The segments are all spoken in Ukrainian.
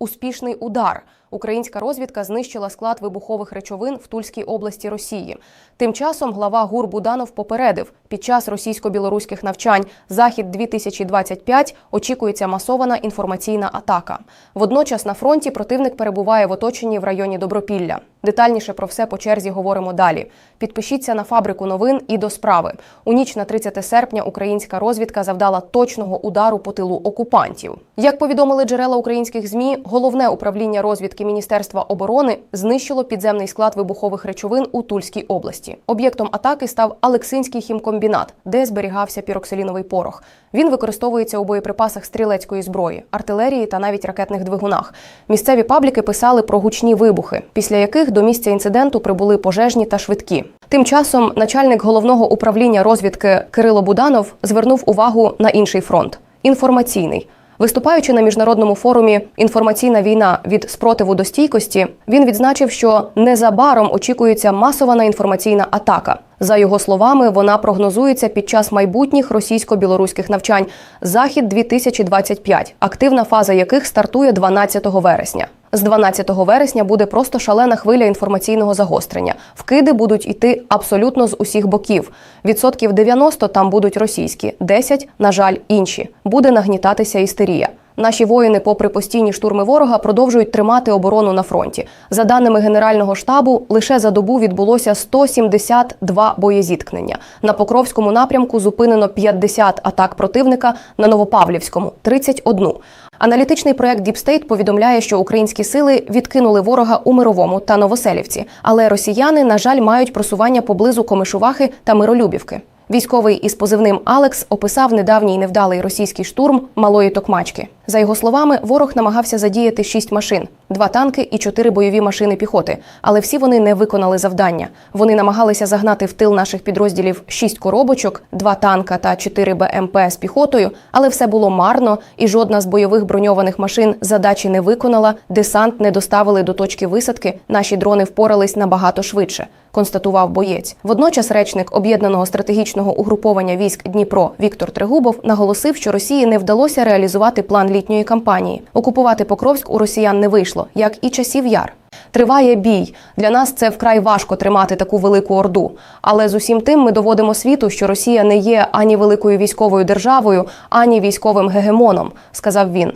успішний удар. Українська розвідка знищила склад вибухових речовин в Тульській області Росії. Тим часом глава ГУР Буданов попередив, під час російсько-білоруських навчань Захід 2025 очікується масована інформаційна атака. Водночас на фронті противник перебуває в оточенні в районі Добропілля. Детальніше про все по черзі говоримо далі. Підпишіться на фабрику новин і до справи. У ніч на 30 серпня українська розвідка завдала точного удару по тилу окупантів. Як повідомили джерела українських змі, головне управління розвідки Міністерства оборони знищило підземний склад вибухових речовин у Тульській області. Об'єктом атаки став Алексинський хімкомбінат, де зберігався піроксиліновий порох. Він використовується у боєприпасах стрілецької зброї, артилерії та навіть ракетних двигунах. Місцеві пабліки писали про гучні вибухи, після яких до місця інциденту прибули пожежні та швидкі. Тим часом начальник головного управління розвідки Кирило Буданов звернув увагу на інший фронт інформаційний. Виступаючи на міжнародному форумі Інформаційна війна від спротиву до стійкості, він відзначив, що незабаром очікується масована інформаційна атака. За його словами, вона прогнозується під час майбутніх російсько-білоруських навчань Захід 2025 активна фаза яких стартує 12 вересня. З 12 вересня буде просто шалена хвиля інформаційного загострення. Вкиди будуть йти абсолютно з усіх боків. Відсотків 90 там будуть російські, 10, на жаль, інші. Буде нагнітатися істерія. Наші воїни, попри постійні штурми ворога, продовжують тримати оборону на фронті. За даними Генерального штабу, лише за добу відбулося 172 боєзіткнення. На Покровському напрямку зупинено 50 атак противника, на Новопавлівському 31. Аналітичний проект Deep State повідомляє, що українські сили відкинули ворога у Мировому та Новоселівці, але росіяни, на жаль, мають просування поблизу Комишувахи та Миролюбівки. Військовий із позивним Алекс описав недавній невдалий російський штурм малої токмачки. За його словами, ворог намагався задіяти шість машин, два танки і чотири бойові машини піхоти, але всі вони не виконали завдання. Вони намагалися загнати в тил наших підрозділів шість коробочок, два танка та чотири БМП з піхотою, але все було марно, і жодна з бойових броньованих машин задачі не виконала. Десант не доставили до точки висадки. Наші дрони впорались набагато швидше. Констатував боєць. Водночас речник об'єднаного стратегічного угруповання військ Дніпро Віктор Трегубов наголосив, що Росії не вдалося реалізувати план літньої кампанії. Окупувати Покровськ у росіян не вийшло, як і часів яр. Триває бій. Для нас це вкрай важко тримати таку велику орду. Але з усім тим ми доводимо світу, що Росія не є ані великою військовою державою, ані військовим гегемоном, сказав він.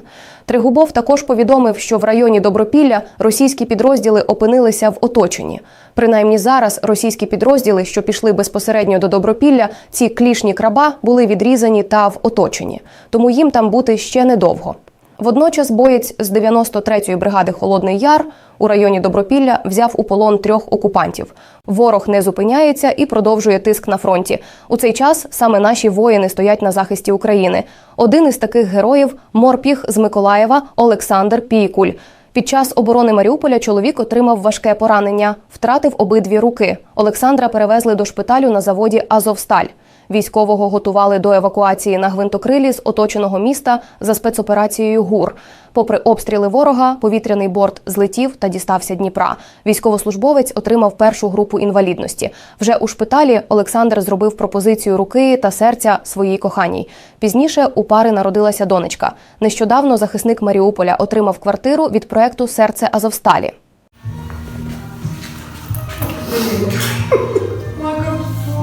Тригубов також повідомив, що в районі Добропілля російські підрозділи опинилися в оточенні. Принаймні зараз російські підрозділи, що пішли безпосередньо до Добропілля, ці клішні краба були відрізані та в оточенні. Тому їм там бути ще недовго. Водночас боєць з 93-ї бригади Холодний Яр у районі Добропілля взяв у полон трьох окупантів. Ворог не зупиняється і продовжує тиск на фронті. У цей час саме наші воїни стоять на захисті України. Один із таких героїв морпіг з Миколаєва Олександр Пійкуль. Під час оборони Маріуполя чоловік отримав важке поранення, втратив обидві руки. Олександра перевезли до шпиталю на заводі Азовсталь. Військового готували до евакуації на гвинтокрилі з оточеного міста за спецоперацією ГУР. Попри обстріли ворога, повітряний борт злетів та дістався Дніпра. Військовослужбовець отримав першу групу інвалідності. Вже у шпиталі Олександр зробив пропозицію руки та серця своїй коханій. Пізніше у пари народилася донечка. Нещодавно захисник Маріуполя отримав квартиру від проекту Серце Азовсталі.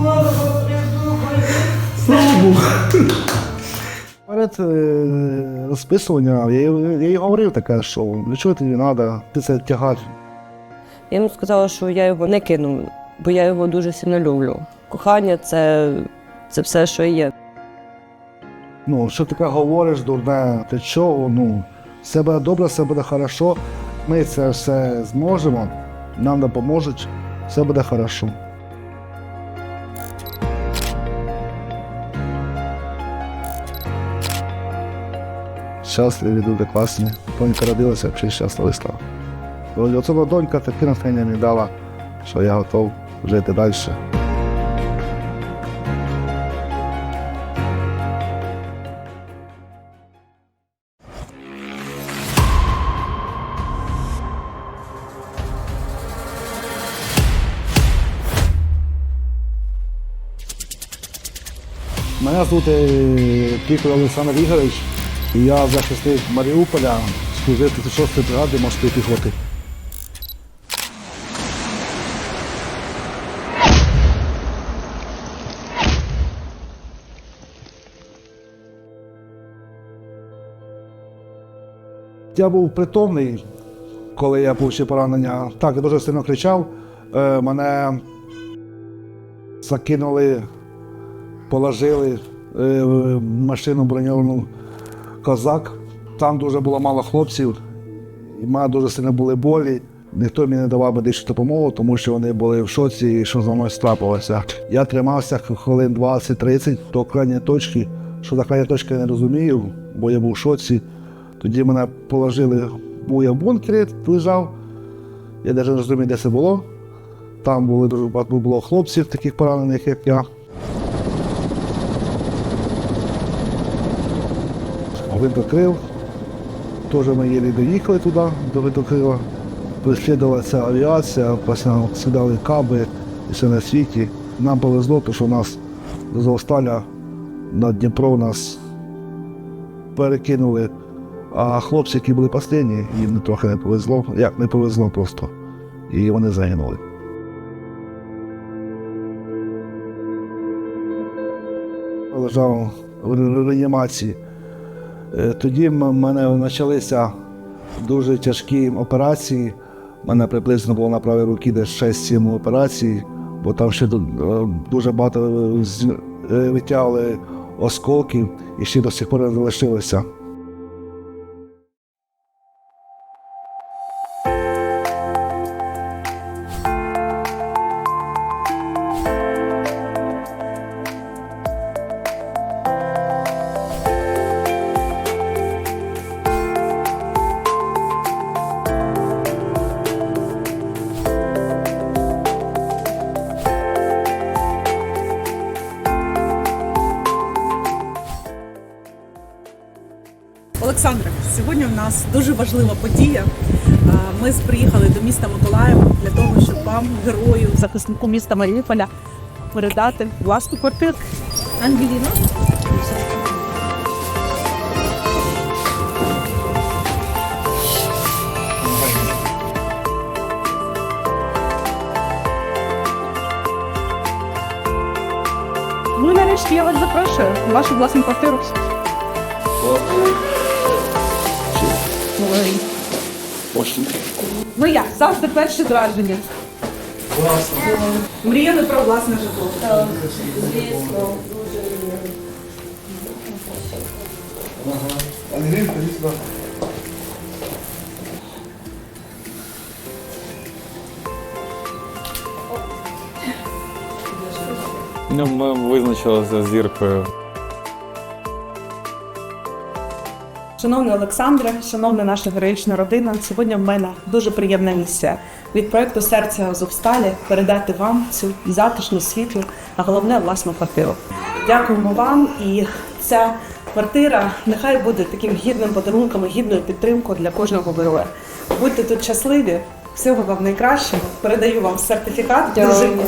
Перед е, розписуванням я, їй- я їй говорив таке, що для чого тобі треба, ти це тягар. Я йому сказала, що я його не кину, бо я його дуже сильно люблю. Кохання це, це все, що є. Ну, що таке говориш, дурне, ти чого, ну, все буде добре, все буде хорошо, ми це все зможемо, нам допоможуть, все буде хорошо. Щасливі, дуже класні. Донька родилася, взагалі щаслива стала. Оце донька таке натхнення мені дала, що я готов жити далі. Мене звати Пікор Олександр Ігорович, і я захисник Маріуполя служив 36-ї бригади морської піхоти. Я був притомний, коли я отримав поранення. Так, я дуже сильно кричав. Е, мене закинули, положили е, в машину броньовану козак. Там дуже було мало хлопців, і мене дуже сильно були болі. Ніхто мені не давав медичну допомогу, тому що вони були в шоці, що за мною страпилося. Я тримався хвилин 20-30 до крайньої точки. Що за крайня точка я не розумію, бо я був в шоці. Тоді мене положили, був я в бункері, лежав. Я навіть не розумію, де це було. Там були дуже багато було хлопців, таких поранених, як я. Гвинтокрил. Теж ми єлі доїхали туди, до Гвинтокрила. Преслідувала ця авіація, сідали каби і все на світі. Нам повезло, тому що нас з Азовсталя на Дніпро нас перекинули. А хлопці, які були останні, їм трохи не повезло. Як не повезло просто. І вони загинули. Лежав в реанімації. Е, Тоді в мене почалися дуже тяжкі операції. У мене приблизно було на правій руці десь 6-7 операцій, бо там ще е, дуже багато е, витягли осколків і ще до сих пор не залишилося. Ми приїхали до міста Миколаєва для того, щоб вам, герою, захиснику міста Маріуполя, передати власну квартиру. Ангеліна. Ну і нарешті я вас запрошую в вашу власну квартиру. Ну як, завжди перші враження. Мріяли про власне житло. Ну, ми визначилися з зіркою. Шановний Олександре, шановна наша героїчна родина, сьогодні в мене дуже приємна місія від проекту Серця Азовсталі передати вам цю затишну світлу, а головне власну квартиру. Дякуємо вам і ця квартира нехай буде таким гідним подарунком, і гідною підтримкою для кожного героя. Будьте тут щасливі, всього вам найкращого. Передаю вам сертифікат, дружину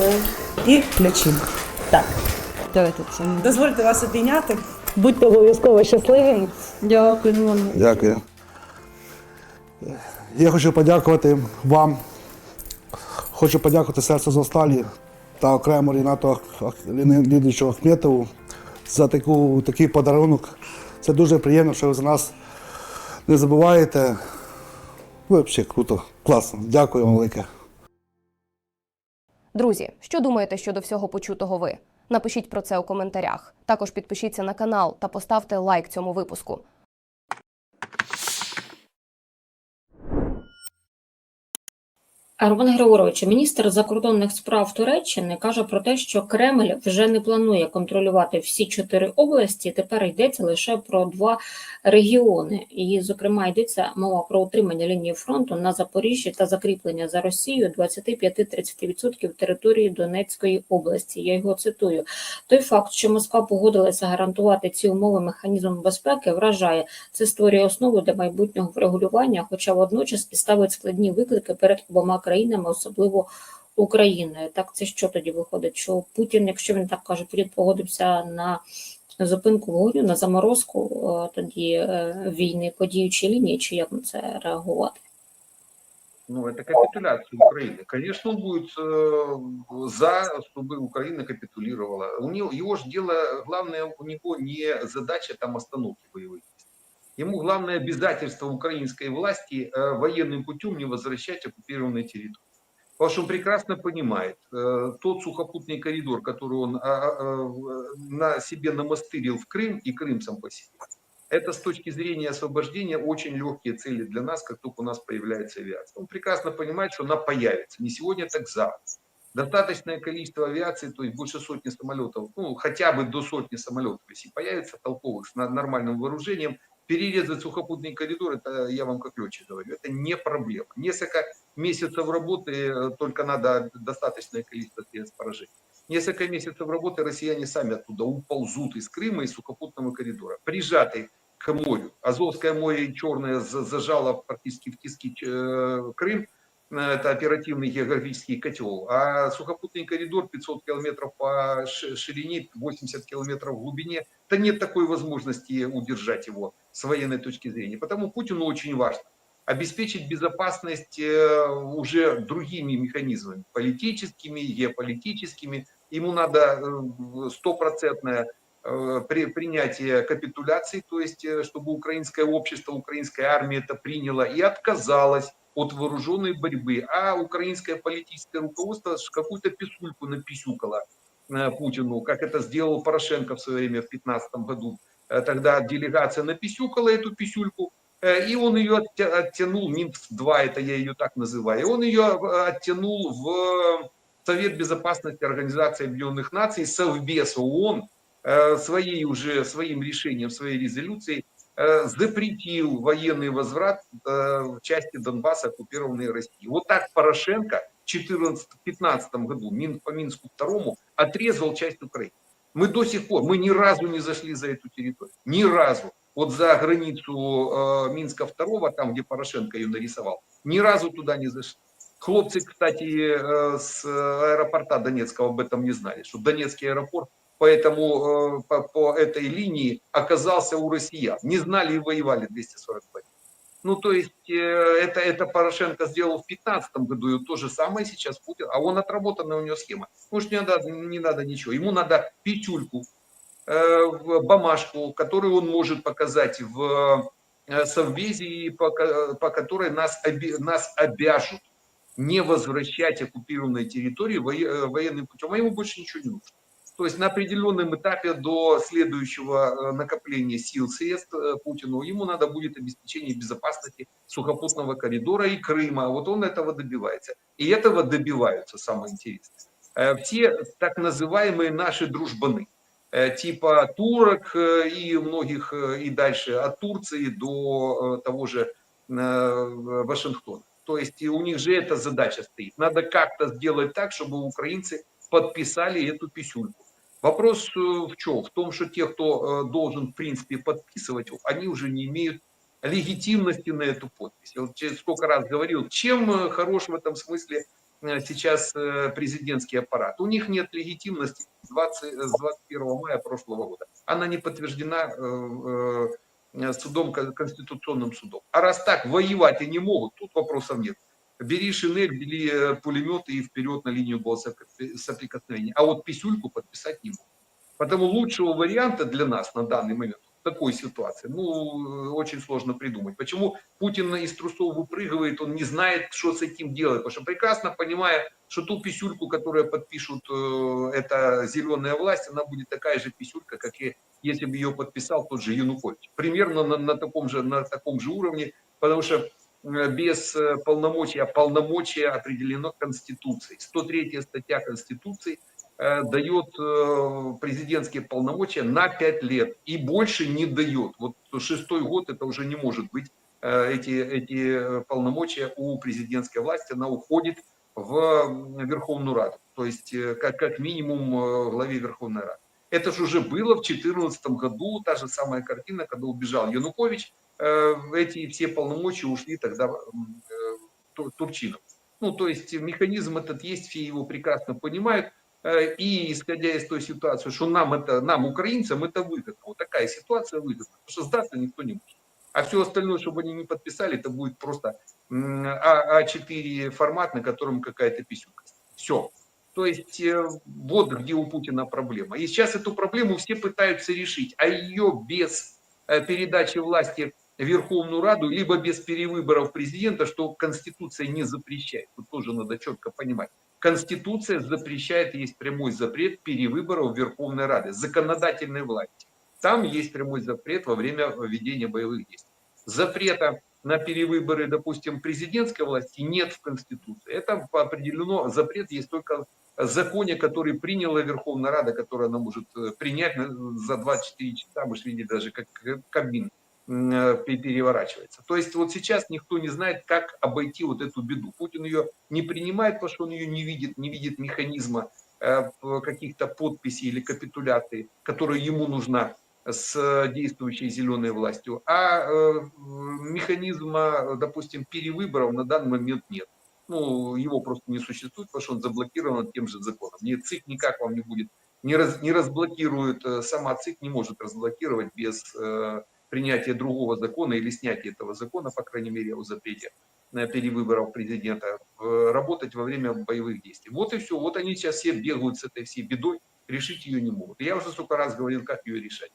і ключі. Так, Давайте дозвольте вас обійняти. Будьте обов'язково щасливими. Дякую. Дякую. Я хочу подякувати вам. Хочу подякувати серцю Зосталі та окремо Рінату Лідовичу Ахметову за таку, такий подарунок. Це дуже приємно, що ви за нас не забуваєте. Ви взагалі круто, класно. Дякую вам велике. Друзі, що думаєте щодо всього почутого ви? Напишіть про це у коментарях. Також підпишіться на канал та поставте лайк цьому випуску. Роман Григорович, міністр закордонних справ Туреччини каже про те, що Кремль вже не планує контролювати всі чотири області. Тепер йдеться лише про два регіони. І, зокрема, йдеться мова про утримання лінії фронту на Запоріжжі та закріплення за Росією 25-30% території Донецької області. Я його цитую. Той факт, що Москва погодилася гарантувати ці умови механізмом безпеки, вражає. Це створює основу для майбутнього врегулювання, хоча водночас і ставить складні виклики перед обома країнами, особливо Україною. Так це що тоді виходить? Що Путін, якщо він так каже, Путін погодився на зупинку вогню на заморозку е, тоді е, війни по діючій лінії, чи як на це реагувати? Ну, это капитуляция Украины. Конечно, он будет э, за, чтобы Украина капитулировала. У него, его же дело, главное у него не задача там остановки боевых действий. Ему главное обязательство украинской власти э, военным путем не возвращать оккупированные территории. Потому что он прекрасно понимает, э, тот сухопутный коридор, который он а, а, э, на себе намастырил в Крым и Крым сам по себе, это с точки зрения освобождения очень легкие цели для нас, как только у нас появляется авиация. Он прекрасно понимает, что она появится. Не сегодня, так завтра. Достаточное количество авиации, то есть больше сотни самолетов, ну, хотя бы до сотни самолетов, если появится толковых с нормальным вооружением, перерезать сухопутный коридор, это я вам как летчик говорю, это не проблема. Несколько месяцев работы, э, только надо достаточное количество средств поражения. Несколько месяцев работы россияне сами оттуда уползут из Крыма, из сухопутного коридора, прижатый к морю. Азовское море и Черное за- зажало практически в тиски э, Крым, Э, это оперативный географический котел, а сухопутный коридор 500 километров по ширине, 80 километров в глубине, да нет такой возможности удержать его с военной точки зрения. Потому Путину очень важно обеспечить безопасность э, уже другими механизмами, политическими, геополитическими. Ему надо э, стопроцентное э, при- принятие капитуляции, то есть э, чтобы украинское общество, украинская армия это приняла и отказалась от вооруженной борьбы, а украинское политическое руководство какую-то писульку написюкало э, Путину, как это сделал Порошенко в свое время в 2015 году. Э, Тогда делегация написюкала эту писюльку, э, и он ее оття- оттянул, Минск-2, это я ее так называю, и он ее оттянул в Совет Безопасности Организации Объединенных Наций, Совбез ООН, своей уже, своим решением, своей резолюцией запретил военный возврат э, в части Донбасса, оккупированной Россией. Вот так Порошенко в 2014-2015 году по Минску второму отрезал часть Украины. Мы до сих пор, мы ни разу не зашли за эту территорию. Ни разу. Вот за границу э, Минска второго, там, где Порошенко ее нарисовал, ни разу туда не зашли. Хлопцы, кстати, э, с аэропорта Донецкого об этом не знали, что Донецкий аэропорт поэтому э, по, по этой линии оказался у россиян. Не знали и воевали 242 дня. Ну, то есть э, это, это Порошенко сделал в 2015 году, и то же самое сейчас Путин. А он отработанная у него схема. Может, не надо, не надо ничего. Ему надо пятюльку, э, бумажку, которую он может показать в э, Совбезе, и по, по которой нас, оби- нас обяжут не возвращать оккупированные территории э, военным путем. А ему больше ничего не нужно. То есть на определенном этапе до следующего э, накопления сил средств э, Путину ему надо будет обеспечение безопасности сухопутного коридора и Крыма. Вот он этого добивается. И этого добиваются, самое интересное. Э, Все так называемые наши дружбаны, типа турок и многих и дальше от Турции до того же Вашингтона. То есть у них же эта задача стоит. Надо как-то сделать так, чтобы украинцы подписали эту писюльку. Вопрос э, в чем? В том, что те, кто э, должен, в принципе, подписывать, они уже не имеют легитимности на эту подпись. Я вот сколько раз говорил, чем э, хорош в этом смысле сейчас президентский аппарат. У них нет легитимности с 20 с 21 мая прошлого года. Она не подтверждена судом, кон- конституционным судом. А раз так, воевать и не могут, тут вопросов нет. Бери шинель, бери э, пулеметы и вперед на линию была сопри- соприкосновения. А вот писюльку подписать не могут. Потому лучшего варианта для нас на данный момент такой ситуации, ну, э, очень сложно придумать. Почему Путин из трусов выпрыгивает, он не знает, что с этим делать, потому что прекрасно понимая, что ту писюльку, которую подпишут, э, эта зеленая власть, она будет такая же писюлька, как и если бы ее подписал тот же Янукович. Примерно на, на таком, же, на таком же уровне, потому что э, без э, полномочий, а полномочия определено Конституцией. 103 статья Конституции э, дает э, президентские полномочия на 5 лет и больше не дает. Вот шестой год это уже не может быть э, эти, эти э, полномочия у президентской власти, она уходит в Верховную Раду, то есть э, как, как минимум э, главе Верховной Рады. Это же уже было в 2014 году, та же самая картина, когда убежал Янукович, э, эти все полномочия ушли тогда э, Тур- Турчинов. Ну, то есть механизм этот есть, все его прекрасно понимают. Э, И исходя из той ситуации, что нам это, нам, украинцам, это выгодно. Вот такая ситуация выгодна. Потому что сдаться никто не может. А все остальное, чтобы они не подписали, это будет просто м, А- А4 формат, на котором какая-то писюлька. Все. То есть э, вот где у Путина проблема. И сейчас эту проблему все пытаются решить, а ее без э, передачи власти Верховную Раду, либо без перевыборов президента, что Конституция не запрещает. Тут тоже надо четко понимать. Конституция запрещает, есть прямой запрет перевыборов Верховной Раде, законодательной власти. Там есть прямой запрет во время ведения боевых действий. Запрета на перевыборы, допустим, президентской власти нет в Конституции. Это определено, запрет есть только в законе, который приняла Верховная Рада, которая она может э, принять на- за 24 часа. Мы же видели даже, как э, пе- переворачивается. То есть вот сейчас никто не знает, как обойти вот эту беду. Путин ее не принимает, потому что он ее не видит, не видит механизма э, каких-то подписей или капитуляции, которая ему нужна с э, действующей зеленой властью, а э, механизма, допустим, перевыборов на данный момент нет. Ну, его просто не существует, потому что он заблокирован тем же законом. Ни ЦИК никак вам не будет, не, раз, не разблокирует, э, сама ЦИК не может разблокировать без э, принятия другого закона или снятия этого закона, по крайней мере, о запрете на перевыборов президента, э, работать во время боевых действий. Вот и все. Вот они сейчас все бегают с этой всей бедой, решить ее не могут. Я уже столько раз говорил, как ее решать.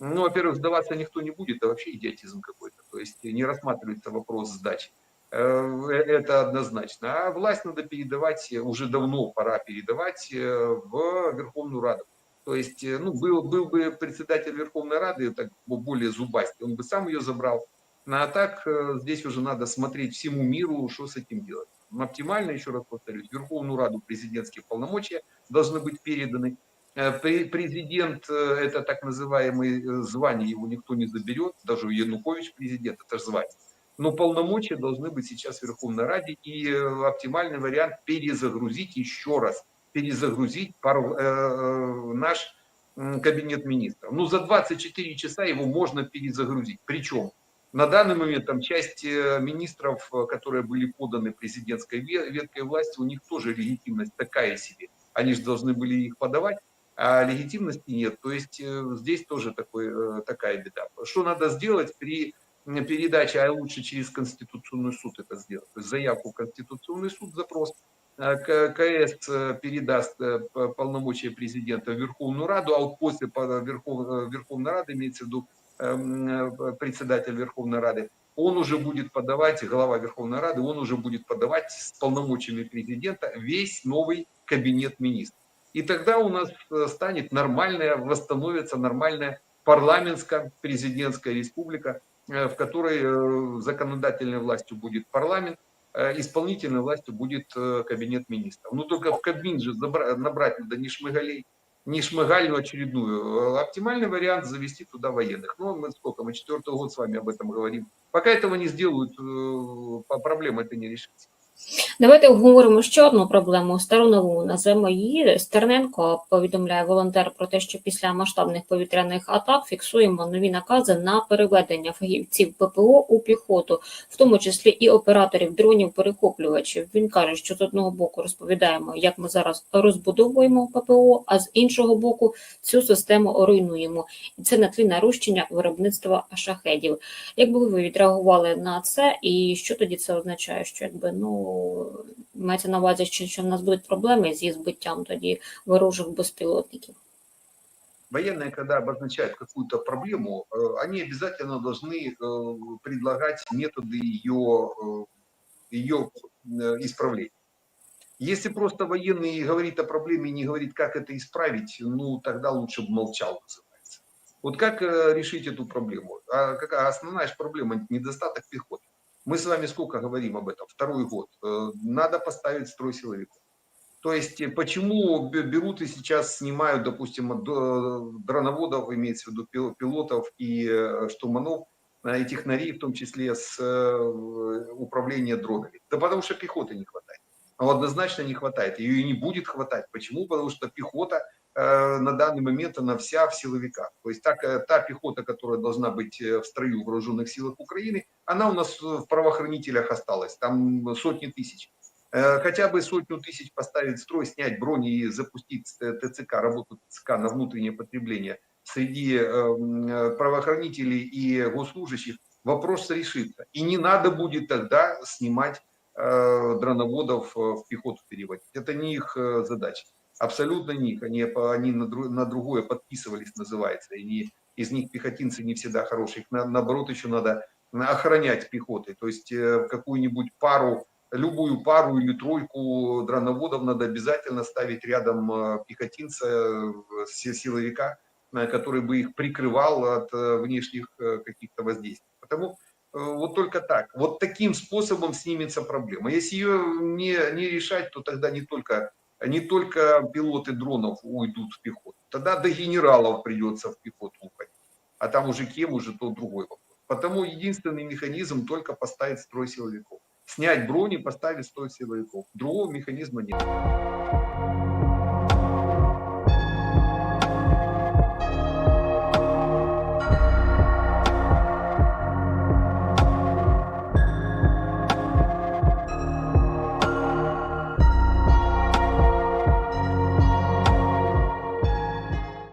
Ну, во-первых, сдаваться никто не будет, это вообще идиотизм какой-то. То есть не рассматривается вопрос сдачи. Э, Это однозначно. А власть надо передавать, э, уже давно пора передавать э, в Верховную Раду. То есть, э, ну, был, был бы председатель Верховной Рады так более зубастый, он бы сам ее забрал. Ну, А так э, здесь уже надо смотреть всему миру, что с этим делать. Оптимально, еще раз повторюсь, Верховную Раду президентские полномочия должны быть переданы. Э, пре- Президент это так называемое звание, его никто не заберет, даже Янукович президент, это же звание. Но полномочия должны быть сейчас в Верховной Раде, и оптимальный вариант перезагрузить еще раз, перезагрузить пар- э, э, наш кабинет министров. Ну, за 24 часа его можно перезагрузить. Причем на данный момент там часть э, министров, э, которые были поданы президентской ве- веткой власти, у них тоже легитимность такая себе. Они же должны были их подавать, а легитимности нет. То есть здесь тоже такой, такая беда. Что надо сделать при передаче, а лучше через Конституционный суд это сделать. То есть заявку в Конституционный суд, запрос, КС э, передаст э, полномочия президента в Верховную Раду, а вот после по- Верхов- э, Верховной Рады, имеется в виду эм, э, председатель Верховной Рады, он уже будет подавать, глава Верховной Рады, он уже будет подавать с полномочиями президента весь новый кабинет министров. И тогда у нас э, станет нормальная, восстановится нормальная парламентская президентская республика, э, в которой э, законодательной властью будет парламент, э, исполнительной властью будет э, кабинет министров. Ну только в кабин же забра- набрать надо не шмыгалей, не шмыгальную очередную. Э, Оптимальный вариант завести туда военных. Ну, мы сколько, мы четвертый год с вами об этом говорим. Пока этого не сделают, э, по- проблема это не решится. Давайте обговоримо ще одну проблему стару нову. Назвемо її. Стерненко повідомляє волонтер про те, що після масштабних повітряних атак фіксуємо нові накази на переведення фахівців ППО у піхоту, в тому числі і операторів дронів перехоплювачів. Він каже, що з одного боку розповідаємо, як ми зараз розбудовуємо ППО, а з іншого боку цю систему руйнуємо. І це на тлі нарощення виробництва шахедів. Як би ви відреагували на це, і що тоді це означає? Що якби ну мається на увазі, що, що в нас будуть проблеми зі збиттям тоді ворожих безпілотників? Военные, когда обозначают какую-то проблему, э, они обязательно должны э, предлагать методы ее, э, ее э, исправления. Если просто военный говорит о проблеме и не говорит, как это исправить, ну тогда лучше бы молчал, называется. Вот как э, решить эту проблему? А какая основная ж проблема? Недостаток пехоты. Мы с вами сколько говорим об этом? Второй год. Э, Надо поставить строй силовиков. То есть э, почему бе- берут и сейчас снимают, допустим, э, дроноводов, имеется в виду пил- пилотов и штурманов, и технарей, в том числе с управления дронами? Да потому что пехоты не хватает. Ну, однозначно не хватает. Ее и не будет хватать. Почему? Потому что пехота на данный момент она вся в силовиках. То есть так, э, та пехота, которая должна быть э, в строю в вооруженных силах Украины, она у нас э, в правоохранителях осталась. Там сотни тысяч. Э, Хотя бы сотню тысяч поставить в строй, снять брони и запустить э, ТЦК, работу ТЦК на внутреннее потребление среди э, э, правоохранителей и госслужащих, вопрос решится. И не надо будет тогда снимать э, дроноводов э, в пехоту переводить. Это не их э, задача. Абсолютно не их. Они, они на, дру- на другое подписывались, называется. И не- из них пехотинцы не всегда хорошие. Их на- наоборот еще надо охранять пехотой. То есть э, какую-нибудь пару, любую пару или тройку дроноводов надо обязательно ставить рядом э, пехотинца, э, си- силовика, который бы их прикрывал от внешних каких-то воздействий. Потому вот только так. Вот таким способом снимется проблема. Если ее не, не решать, то тогда не только, не только пилоты дронов уйдут в пехоту. Тогда до генералов придется в пехоту уходить. А там уже кем, уже то другой вопрос. Потому единственный механизм только поставить строй силовиков. Снять брони, поставить строй силовиков. Другого механизма нет.